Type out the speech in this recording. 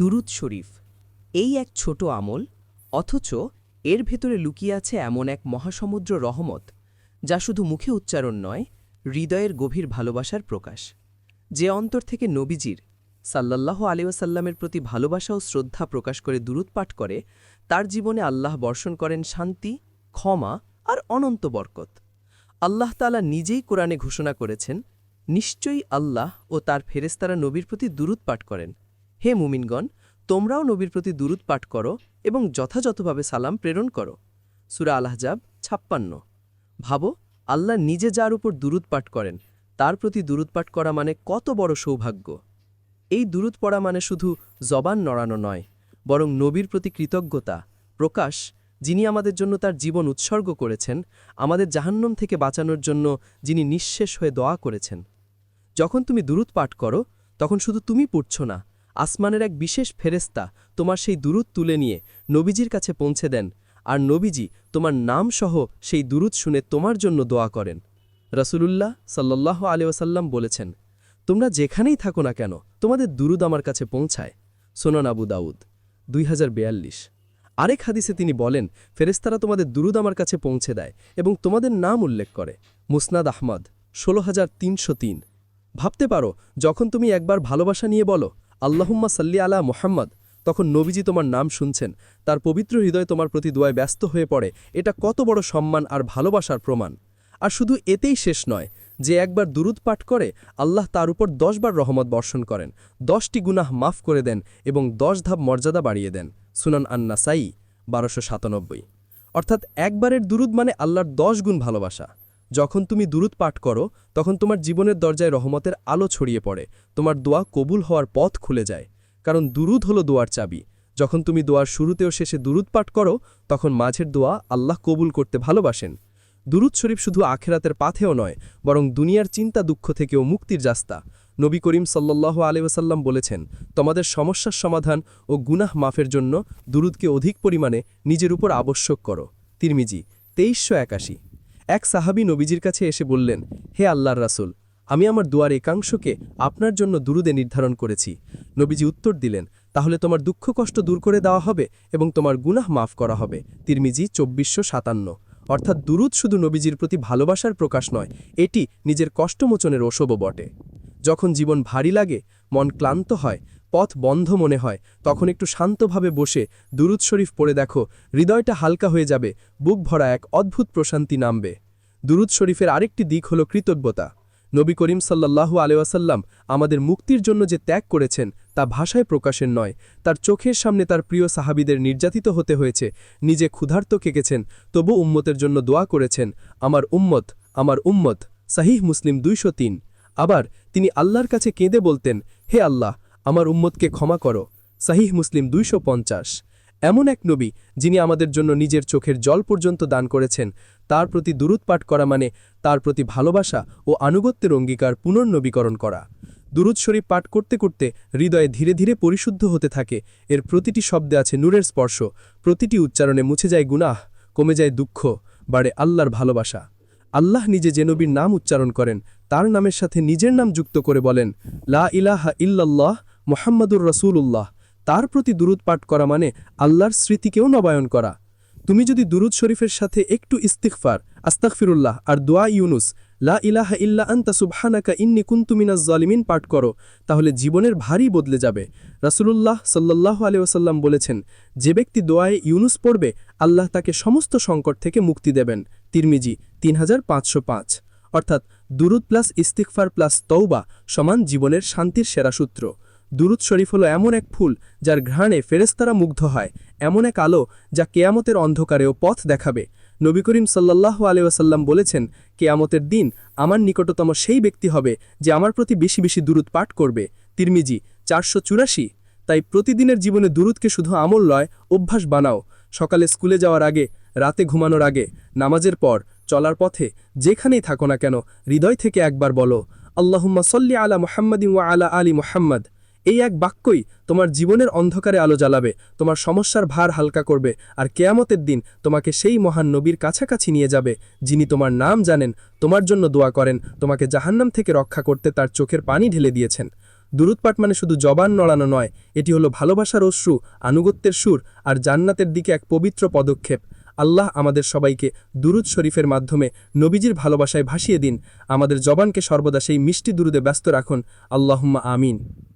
দুরুদ শরীফ, এই এক ছোট আমল, অথচ এর ভেতরে লুকিয়ে আছে এমন এক মহাসমুদ্র রহমত, যা শুধু মুখে উচ্চারণ নয়, হৃদয়ের গভীর ভালোবাসার প্রকাশ। যে অন্তর থেকে নবীজির, সাল্লাল্লাহ আলিউসাল্লামের প্রতি ভালোবাসা ও শ্রদ্ধা প্রকাশ করে দুরুদ পাঠ করে, তার জীবনে আল্লাহ বর্ষণ করেন শান্তি, ক্ষমা আর অনন্ত বরকত। আল্লাহ তালা নিজেই কোরআনে ঘোষণা করেছেন, নিশ্চয়ই আল্লাহ ও তার ফেরেস্তারা নবীর প্রতি দুরুদ পাঠ করেন। হে মুমিনগণ, তোমরাও নবীর প্রতি দুরুদ পাঠ করো এবং যথাযথভাবে সালাম প্রেরণ করো। সুরা আলাহজাব ছাপ্পান্ন। ভাবো, আল্লাহ নিজে যার উপর দুরুদ পাঠ করেন, তার প্রতি দুরুদ পাঠ করা মানে কত বড় সৌভাগ্য। এই দুরুদ পড়া মানে শুধু জবান নড়ানো নয়, বরং নবীর প্রতি কৃতজ্ঞতা, প্রকাশ, যিনি আমাদের জন্য তার জীবন উৎসর্গ করেছেন, আমাদের জাহান্নম থেকে বাঁচানোর জন্য যিনি নিঃশেষ হয়ে দোয়া করেছেন। যখন তুমি দুরুদ পাঠ করো, তখন শুধু তুমি পড়ছ না আসমানের এক বিশেষ ফেরেস্তা তোমার সেই দুরুদ তুলে নিয়ে নবীজির কাছে পৌঁছে দেন, আর নবীজি তোমার নাম সহ সেই দুরুদ শুনে তোমার জন্য দোয়া করেন। রসুলুল্লাহ সাল্লাহ আলিয়াসাল্লাম বলেছেন, তোমরা যেখানেই থাকো না কেন, তোমাদের দুরুদ আমার কাছে পৌঁছায়। সোনান আবু দাউদ, দুই আরেক হাদিসে তিনি বলেন ফেরেস্তারা তোমাদের দুরুদ আমার কাছে পৌঁছে দেয় এবং তোমাদের নাম উল্লেখ করে। মুসনাদ আহমদ, ষোলো ভাবতে পারো, যখন তুমি একবার ভালোবাসা নিয়ে বলো আল্লাহুম্মা সাল্লি আলা মোহাম্মদ। তখন নবীজি তোমার নাম শুনছেন। তার পবিত্র হৃদয় তোমার প্রতি দোয়ায় ব্যস্ত হয়ে পড়ে। এটা কত বড় সম্মান আর ভালোবাসার প্রমাণ। আর শুধু এতেই শেষ নয়, যে একবার দুরুদ পাঠ করে, আল্লাহ তার উপর দশবার রহমত বর্ষণ করেন। দশটি গুনাহ মাফ করে দেন এবং দশ ধাপ মর্যাদা বাড়িয়ে দেন। সুনান আন্না সাই বারোশো সাতানব্বই। অর্থাৎ একবারের দুরুদ মানে আল্লাহর দশ গুণ ভালোবাসা। যখন তুমি দুরুদ পাঠ করো, তখন তোমার জীবনের দরজায় রহমতের আলো ছড়িয়ে পড়ে। তোমার দোয়া কবুল হওয়ার পথ খুলে যায়। কারণ দুরুদ হলো দোয়ার চাবি। যখন তুমি দোয়ার শুরুতেও শেষে দুরুদ পাঠ করো, তখন মাঝের দোয়া আল্লাহ কবুল করতে ভালোবাসেন। দুরুদ শরীফ শুধু আখেরাতের পাথেও নয়, বরং দুনিয়ার চিন্তা দুঃখ থেকেও মুক্তির রাস্তা। নবী করিম সাল্লাহ আলিউসাল্লাম বলেছেন, তোমাদের সমস্যার সমাধান ও গুনাহ মাফের জন্য দুরুদকে অধিক পরিমাণে নিজের উপর আবশ্যক করো। তিরমিজি, তেইশশো একাশি। এক সাহাবি নবীজির কাছে এসে বললেন, হে আল্লাহর রাসুল, আমি আমার দুয়ার একাংশকে আপনার জন্য দুরুদে নির্ধারণ করেছি। নবীজি উত্তর দিলেন, তাহলে তোমার দুঃখ কষ্ট দূর করে দেওয়া হবে এবং তোমার গুনাহ মাফ করা হবে। তিরমিজি চব্বিশশো সাতান্ন। অর্থাৎ দুরুদ শুধু নবীজির প্রতি ভালোবাসার প্রকাশ নয়, এটি নিজের কষ্টমোচনের ওসবও বটে। যখন জীবন ভারী লাগে, মন ক্লান্ত হয় পথ বন্ধ মনে হয়। তখন একটু শান্তভাবে বসে দুরুদ শরীফ পড়ে দেখো, হৃদয়টা হালকা হয়ে যাবে, বুক ভরা এক অদ্ভুত প্রশান্তি নামবে। দুরুদ শরীফের আরেকটি দিক হল কৃতজ্ঞতা। নবী করিম সাল্লাল্লাহু আলেওয়াসাল্লাম আমাদের মুক্তির জন্য যে ত্যাগ করেছেন, তা ভাষায় প্রকাশের নয়। তার চোখের সামনে তার প্রিয় সাহাবিদের নির্যাতিত হতে হয়েছে, নিজে ক্ষুধার্ত কেকেছেন, তবু উম্মতের জন্য দোয়া করেছেন, আমার উম্মত আমার উম্মত। সাহিহ মুসলিম দুইশো তিন। আবার তিনি আল্লাহর কাছে কেঁদে বলতেন, হে আল্লাহ আমার উম্মতকে ক্ষমা করো। সাহিহ মুসলিম দুইশো পঞ্চাশ। এমন এক নবী, যিনি আমাদের জন্য নিজের চোখের জল পর্যন্ত দান করেছেন, তার প্রতি দুরুদ পাঠ করা মানে তার প্রতি ভালোবাসা ও আনুগত্যের অঙ্গীকার পুনর্নবীকরণ করা। দুরুদ শরীফ পাঠ করতে করতে হৃদয়ে ধীরে ধীরে পরিশুদ্ধ হতে থাকে। এর প্রতিটি শব্দে আছে নূরের স্পর্শ। প্রতিটি উচ্চারণে মুছে যায় গুনাহ, কমে যায় দুঃখ, বাড়ে আল্লাহর ভালোবাসা। আল্লাহ নিজে যে নবীর নাম উচ্চারণ করেন, তার নামের সাথে নিজের নাম যুক্ত করে বলেন, লা ইলাহা ইল্লাল্লাহ মোহাম্মদুর রসুল্লাহ তার প্রতি দুরুদ পাঠ করা মানে আল্লাহর স্মৃতিকেও নবায়ন করা। তুমি যদি দুরুদ শরীফের সাথে একটু ইস্তিকফার আস্তাকফিরুল্লাহ আর দোয়া ইউনুস, লা ইলাহা ইল্লা আন্তা সুবহানাকা ইন্নি কুন্তুমিনাজ জলিমিন পাঠ করো, তাহলে জীবনের ভারী বদলে যাবে। রাসুলুল্লাহ সাল্লাহ আলিয়াসাল্লাম বলেছেন, যে ব্যক্তি দোয়ায়ে ইউনুস পড়বে, আল্লাহ তাকে সমস্ত সংকট থেকে মুক্তি দেবেন। তিরমিজি তিন হাজার পাঁচশো পাঁচ। অর্থাৎ দুরুদ প্লাস ইস্তিকফার প্লাস তৌবা সমান জীবনের শান্তির সেরা সূত্র। দুরুদ শরীফ হলো এমন এক ফুল যার ঘ্রাণে ফেরেস্তারা মুগ্ধ হয়, এমন এক আলো যা কেয়ামতের অন্ধকারেও পথ দেখাবে। নবী করিম সাল্লাহ আলিউসাল্লাম বলেছেন, কেয়ামতের দিন আমার নিকটতম সেই ব্যক্তি হবে যে আমার প্রতি বেশি বেশি দুরুদ পাঠ করবে। তিরমিজি, চারশো চুরাশি। তাই প্রতিদিনের জীবনে দুরুদকে শুধু আমল লয় অভ্যাস বানাও। সকালে স্কুলে যাওয়ার আগে, রাতে ঘুমানোর আগে, নামাজের পর, চলার পথে, যেখানেই থাকো না কেন, হৃদয় থেকে একবার বলো, আল্লাহুম্মা সল্লি আলা মোহাম্মদিন ওয়া আলা আলী মোহাম্মদ। এই এক বাক্যই তোমার জীবনের অন্ধকারে আলো জ্বালাবে, তোমার সমস্যার ভার হালকা করবে, আর কেয়ামতের দিন তোমাকে সেই মহান নবীর কাছাকাছি নিয়ে যাবে, যিনি তোমার নাম জানেন, তোমার জন্য দোয়া করেন, তোমাকে জাহান্নাম থেকে রক্ষা করতে তার চোখের পানি ঢেলে দিয়েছেন। দুরুৎপাট মানে শুধু জবান নড়ানো নয়, এটি হলো ভালোবাসার অশ্রু, আনুগত্যের সুর, আর জান্নাতের দিকে এক পবিত্র পদক্ষেপ। আল্লাহ আমাদের সবাইকে দুরুদ শরীফের মাধ্যমে নবীজির ভালোবাসায় ভাসিয়ে দিন, আমাদের জবানকে সর্বদা সেই মিষ্টি দুরুদে ব্যস্ত রাখুন। আল্লাহম্মা আমিন।